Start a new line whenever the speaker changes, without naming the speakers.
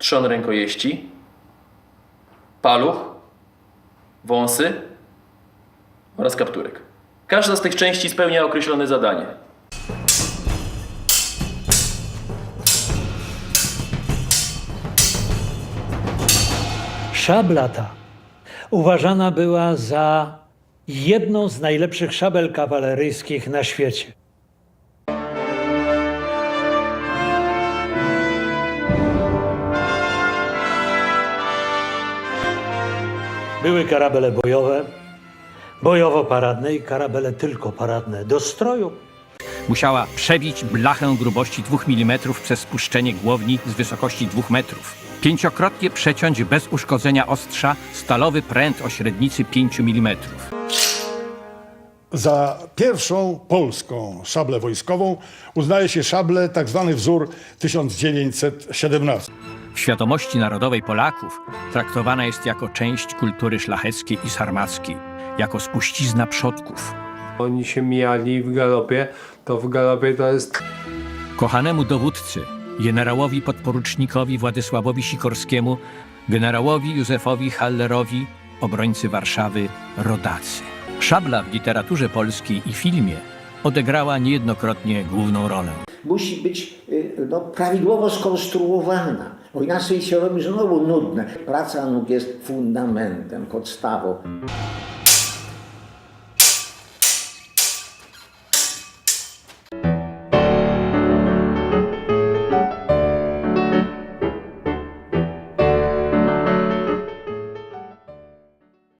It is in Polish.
trzon rękojeści, paluch, wąsy oraz kapturek. Każda z tych części spełnia określone zadanie.
Szabla ta uważana była za jedną z najlepszych szabel kawaleryjskich na świecie. Były karabele bojowe, bojowo-paradne i karabele tylko paradne. Do stroju
Musiała przebić blachę grubości 2 mm przez spuszczenie głowni z wysokości 2 metrów. Pięciokrotnie przeciąć bez uszkodzenia ostrza stalowy pręt o średnicy 5 mm.
Za pierwszą polską szablę wojskową uznaje się szablę tzw. wzór 1917.
W świadomości narodowej Polaków traktowana jest jako część kultury szlacheckiej i sarmackiej, jako spuścizna przodków.
Oni się mijali w galopie, to w galopie to jest
Kochanemu dowódcy, generałowi podporucznikowi Władysławowi Sikorskiemu, generałowi Józefowi Hallerowi, obrońcy Warszawy, rodacy. Szabla w literaturze polskiej i filmie odegrała niejednokrotnie główną rolę.
musi być y, no, prawidłowo skonstruowana, bo inaczej się robi znowu nudne. Praca nóg jest fundamentem, podstawą.